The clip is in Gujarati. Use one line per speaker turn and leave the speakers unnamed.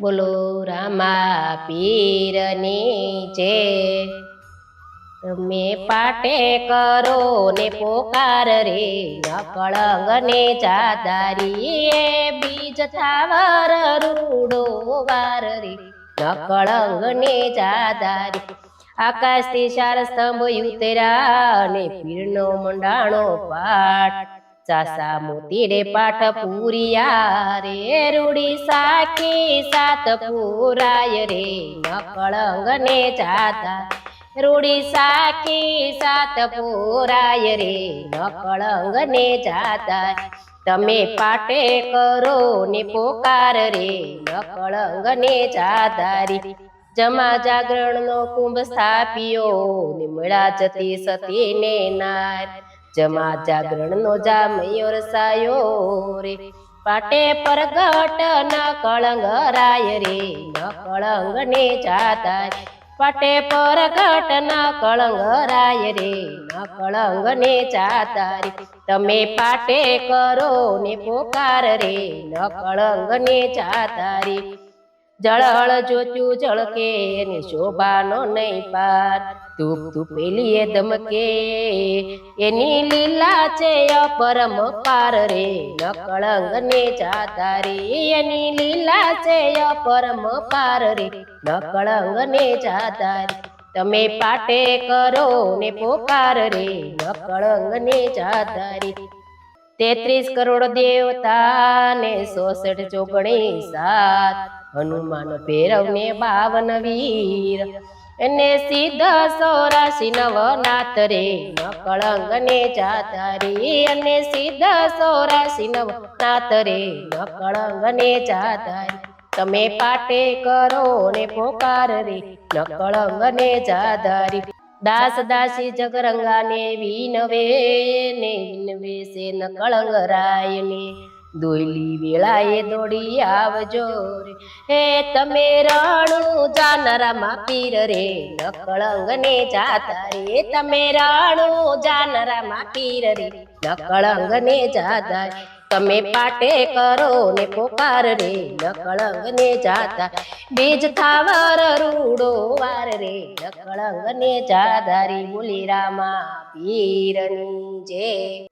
બોલો, રામા પીરની જે તમે પાટે કરો ને પોકાર રે નકળંગ ને ચાદારી એ બીજ થાવર રૂડો વાર રે નકળંગ ને ચાદારી આકાશથી ચાર સ્તંભ ઉતર્યા ને પીરનો મંડાણો પાઠ ચાસા મોતીડે પાઠ પૂરિયા રે, રૂડી સાખી સાત પૂરાય રે નકળંગ ને ચાતા રૂડી સાખી સાત પૂરાય રે નકળંગ ને જાતા. તમે પાટે કરો ને પોકાર રે નકળંગ ને જમા જાગરણનો કુંભ સ્થાપ્યો ને મળા જતી સતીને નાર. જમા જાગરણ નો જામયો રસાયો રે. પાટે પરગટ ન કળંગ રાય રે, ન કળંગ ને જાતાય. પાટે પરગટ ન કળંગ રાય રે, ન કળંગ ને ચાતારી તમે પાટે કરો ને પોકાર રે, ન કળંગ ને ચાતારી જળહળ જોચું જળકે ને શોભાનો નહીં પાર. તું તું એ ધમકે, એની લીલા છે અપરમ પાર રે. નકળંગ ને જાતારી, એની લીલા છે અપરમ પાર રે. નકળંગ ને જાતારી, તમે પાટે કરો ને પોકાર રે. નકળંગ ને જાતારી. તેત્રીસ કરોડ દેવતા ને સોસઠ ચોગણી સાત. હનુમાન ભૈરવ ને બાવન વીર. એને સિદ્ધ સોરાશી નવનાથ રે નકળંગ કળંગ ને જાતારી અને સિદ્ધ સોરાશી નવનાથ રે નકળંગ કળંગ ને જાતારી તમે પાટે કરો ને પોકાર રે નકળંગ ને જાધારી દાસ દાસી જગરંગા ને વિનવે ને વિનવે સે ન કળંગ રાય ને દોયલી વેળાએ દોડી આવજો રે. હે તમે રાણું જાનરામાં પીર રે નકળંગને જાતા રે. તમે રાણું જાનરામાં પીર રે નકળંગને જાતા તમે પાટે કરો ને પોકાર રે નકળંગને જાતા બીજ થાવર રૂડો વાર રે નકળંગને જાધારી બોલી રામા પીરની જય